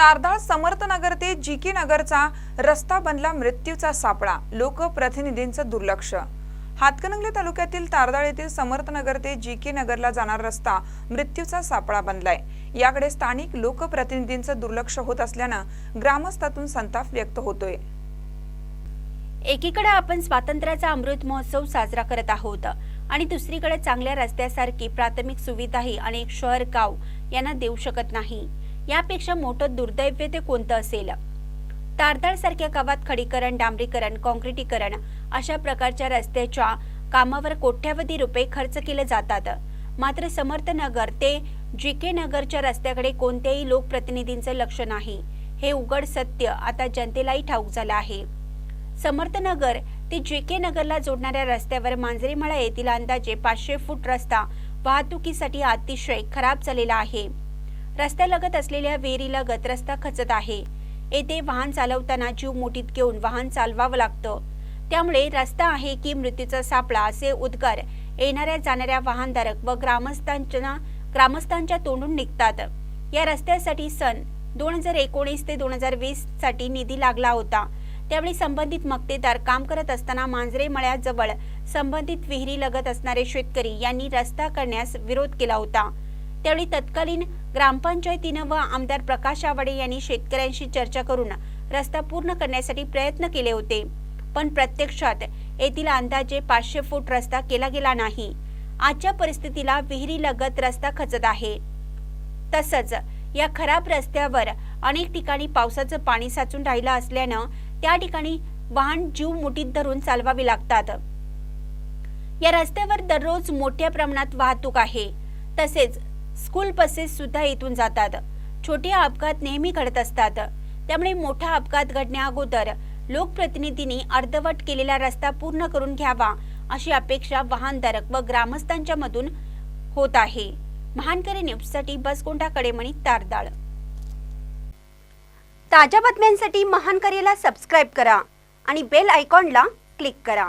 तारदाळ समर्थनगर ते जी के नगरचा रस्ता बनला मृत्यूचा सापळा. लोकप्रतिनिधींचं दुर्लक्ष. हातकणंगले तालुक्यातील तारदाळ येथील समर्थनगर ते जी के नगरला जाणारा रस्ता मृत्यूचा सापळा बनलाय. याकडे स्थानिक लोकप्रतिनिधींचं दुर्लक्ष होत असल्यानं ग्रामस्थातून संताप व्यक्त होतोय. एकीकडे आपण स्वातंत्र्याचा अमृत महोत्सव साजरा करत आहोत आणि दुसरीकडे चांगल्या रस्त्यासारखी प्राथमिक सुविधाही अनेक शहर गाव यांना देऊ शकत नाही. यापेक्षा मोठं दुर्दैव्य ते कोणतं असेल? तारदाळ सारख्या गावात खडीकरण डांबरीकरण काँक्रिटीकरण अशा प्रकारच्या रस्त्याच्या कामावर कोट्यावधी रुपये खर्च केले जातात. मात्र समर्थनगर ते जी के नगरच्या रस्त्याकडे कोणत्याही लोकप्रतिनिधींचं लक्ष नाही. हे उघड सत्य आता जनतेलाही ठाऊक झालं आहे. समर्थनगर ते जे के नगरला जोडणाऱ्या रस्त्यावर मांजरेमळा येथील अंदाजे पाचशे फूट रस्ता वाहतुकीसाठी अतिशय खराब झालेला आहे. रस्त्यालगत असलेल्या विहिरीलगत रस्ता खचत आहे. येथे वाहन चालवताना जीव मुठीत घेऊन वाहन चालवावं लागतं. त्यामुळे रस्ता आहे की मृत्यूचा सापळा असे उद्गार येणाऱ्या जाणाऱ्या वाहनधारक व ग्रामस्थांच्या ग्रामस्थांच्या तोंडून निघतात. या रस्त्यासाठी सन दोन हजार एकोणीस ते दोन हजार वीससाठी निधी लागला होता. त्यावेळी संबंधित मक्तेदार काम करत असताना मांजरे मळ्याजवळ संबंधित विहिरी लगत असणारे शेतकरी यांनी रस्ता करण्यास विरोध केला होता. त्यावेळी तत्कालीन ग्रामपंचायतीनं व आमदार प्रकाश आवाडे यांनी शेतकऱ्यांशी चर्चा करून रस्ता पूर्ण करण्यासाठी प्रयत्न केले होते. पण प्रत्यक्षात येथील अंदाजे पाचशे फूट रस्ता केला गेला नाही. आजच्या परिस्थितीला विहिरी लगत रस्ता खचत आहे. तसंच या खराब रस्त्यावर अनेक ठिकाणी पावसाचं पाणी साचून राहिलं असल्यानं त्या ठिकाणी वाहन जीव मुठीत धरून चालवावी लागतात. या रस्त्यावर दररोज मोठ्या प्रमाणात वाहतूक आहे. तसेच स्कूल बसेस सुद्धा इथून जातात. छोटे अपघात नेहमी घडत असतात. त्यामुळे मोठा अपघात घडण्या अगोदर लोकप्रतिनिधींनी अर्धवट केलेला रस्ता पूर्ण करून घ्यावा अशी अपेक्षा वाहनधारक व ग्रामस्थांच्या मधून होत आहे. महानकरी न्यूजसाठी बसकोंडा कडेमणी तारदाळ. ताज्या बातम्यांसाठी महानकरीला सबस्क्राईब करा आणि बेल आयकॉनला क्लिक करा.